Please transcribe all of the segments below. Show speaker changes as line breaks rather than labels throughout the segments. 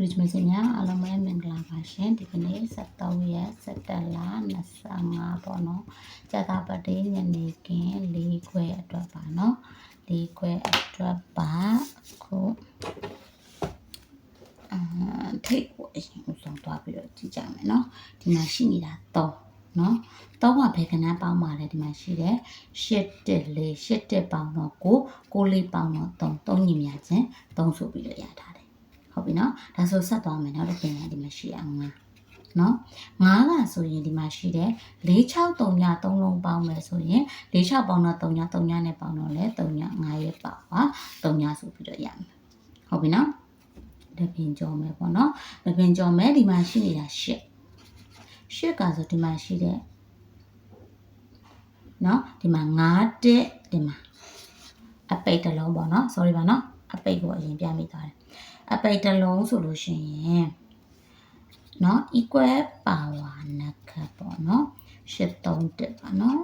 လူကြီးမစင်များအားလုံးပဲမင်္ဂလာပါရှင်ဒီကနေ့73ရက်17လ25ပေါ့နော်ကြာတာပတေးညနေခင်း၄ခွဲအတွက်ပါနော်၄ခွဲအတွက်ပါခုအာထိတ်ကိုအရင်ဦးဆုံးသွားပြီးတော့ကြည့်ကြမယ်နော်ဒီမှာရှိနေတာ3နော်တော့ကဘယ်ကနန်းပေါင်းပါလဲဒီမှာရှိတယ်8တက်လေး8တက်ပေါင်းတော့9 9လေးပေါင်းတော့3 3ညီမြချင်း3ဆိုပြီးတော့ရထားတယ်ဟုတ် ပြီနော်ဒါဆိုဆက်သွားမယ်နောက်တစ်ပြင်ကဒီမှာရှိအောင်ငါနော်ငါးကဆိုရင်ဒီမှာရှိတယ်4 6 3ည3လုံးပေါင်းမယ်ဆိုရင်4 6ပေါင်းတော့3ည3ညနဲ့ပေါင်းတော့လဲ3ည9ရက်ပါပါ3ညဆိုပြီးတော့ရမယ်ဟုတ်ပြီနော်တပင်ကြောမယ်ပေါ့နော်တပင်ကြောမယ်ဒီမှာရှိနေတာ8 8ကဆိုဒီမှာရှိတဲ့နော်ဒီမှာ9တက်ဒီမှာအပိတ်တစ်လုံးပေါ့နော် sorry ပါနော်အပိတ်ကိုအရင်ပြမိသွားတယ် အပိတ်တစ်လုံးဆိုလို့ရှိရင်เนาะ equal power နှစ်ခပ်ပေါ့เนาะ83တက်ပါเนาะ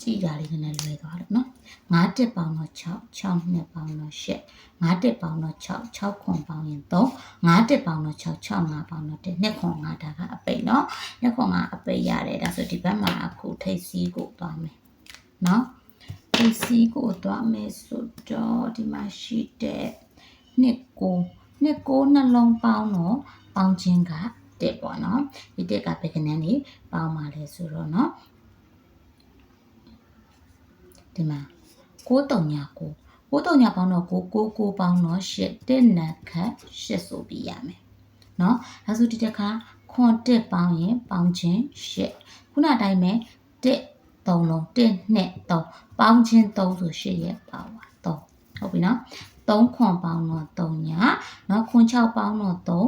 ကြည့်ကြလေးနည်းနည်းလွယ်သွားလို့เนาะ5တက်ပေါင်းတော့6 6နှစ်ပေါင်းတော့8 5တက်ပေါင်းတော့6 6ခွန်ပေါင်းရင်3 5တက်ပေါင်းတော့6 6 5ပေါင်းတော့1နှစ်ခွန်5ဒါကအပိတ်เนาะနှစ်ခွန်5အပိတ်ရတယ်ဒါဆိုဒီဘက်မှာအခုထိပ်စီးကိုသွားမယ်เนาะ PC ကိုသွားမယ်ဆိုတော့ဒီမှာရှိတဲ့နှစ်ကိုနှစ်ကိုနှလုံးပေါင်းတော့ပေါင်းခြင်းကတက်ပေါ့နော်ဒီတက်ကဘယ်ကနန်းနေပေါင်းပါလဲဆိုတော့နော်ဒီမှာ6တုံညာ9 6တုံညာပေါင်းတော့9 9 9ပေါင်းတော့10တက်နက်ခတ်10ဆိုပြီးရမယ်နော်အဲဆိုဒီတက်ကခွန်တက်ပေါင်းရင်ပေါင်းခြင်း10ခုနတိုင်းပဲတက် 3လုံး1 2 3ပေါင်းခြင်း3ဆို8ရက်ပါပါ3ဟုတ်ပြီနော်3ခွန်ပေါင်းတော့3ညနော်ခွန်6ပေါင်းတော့3ဟု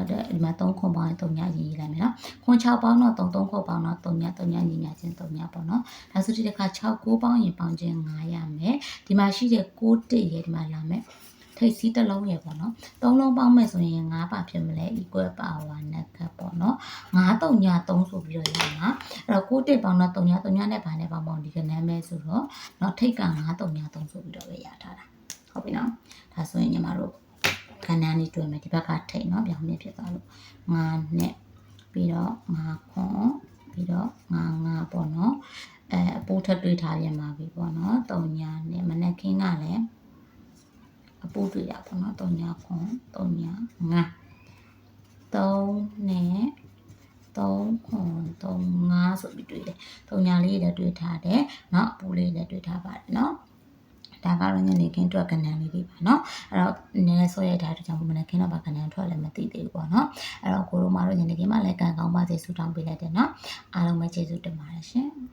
တ်တယ်ဒီမှာ3ခွန်ပေါင်းရင်3ညရင်းရေးလိုက်မယ်နော်ခွန်6ပေါင်းတော့3 3ခွန်ပေါင်းတော့3ည3ညညီညာချင်း3ညပေါ့နော်ဒါဆိုဒီတစ်ခါ6 9ပေါင်းရင်ပေါင်းခြင်း9ရမယ်ဒီမှာရှိတဲ့6တစ်ရဲ့ဒီမှာလာမယ် ထိပ်စီးတစ်လုံးရပေါ့နော်သုံးလုံးပေါင်းမယ်ဆိုရင်5ပါဖြစ်မလဲ equal power နဲ့ကပ်ပေါ့နော်9 3ည3ဆိုပြီးတော့ရမှာအဲ့တော့6တစ်ပေါင်းတော့3ည3ညနဲ့ဘာနဲ့ပေါင်းပေါင်းဒီကနန်းပဲဆိုတော့เนาะထိတ်က9 3ည3ဆိုပြီးတော့ပဲရထားတာဟုတ်ပြီနော်ဒါဆိုရင်ညီမတို့ကနန်းလေးတွေ့မယ်ဒီဘက်ကထိတ်เนาะပြောင်းနေဖြစ်သွားလို့9နဲ့ပြီးတော့9ခွန်ပြီးတော့9 9ပေါ့နော်အဲအပိုးထပ်တွေးထားပြန်ပါပြီပေါ့နော်3ညနဲ့မနက်ခင်းကလည်း အပိုးတွေးရပေါ့နော်3ညခွန်3ည9 3နဲ့3ခွန်3 5ဆိုပြီးတွေ့တယ်။သုံးညာလေးလည်းတွေ့ထားတယ်။เนาะပူလေးလည်းတွေ့ထားပါတယ်เนาะဒါကတော့ညနေခင်းအတွက်ကဏ္ဍလေးတွေပါเนาะအဲ့တော့နည်းနည်းဆွဲရတဲ့အတွက်ကြောင့်မနက်ခင်းတော့ဗကဏ္ဍထွက်လည်းမသိသေးဘူးပေါ့เนาะအဲ့တော့ကိုတို့မတို့ညနေခင်းမှလည်းကံကောင်းပါစေဆုတောင်းပေးလိုက်တယ်เนาะအားလုံးပဲကျေးဇူးတင်ပါတယ်ရှင်။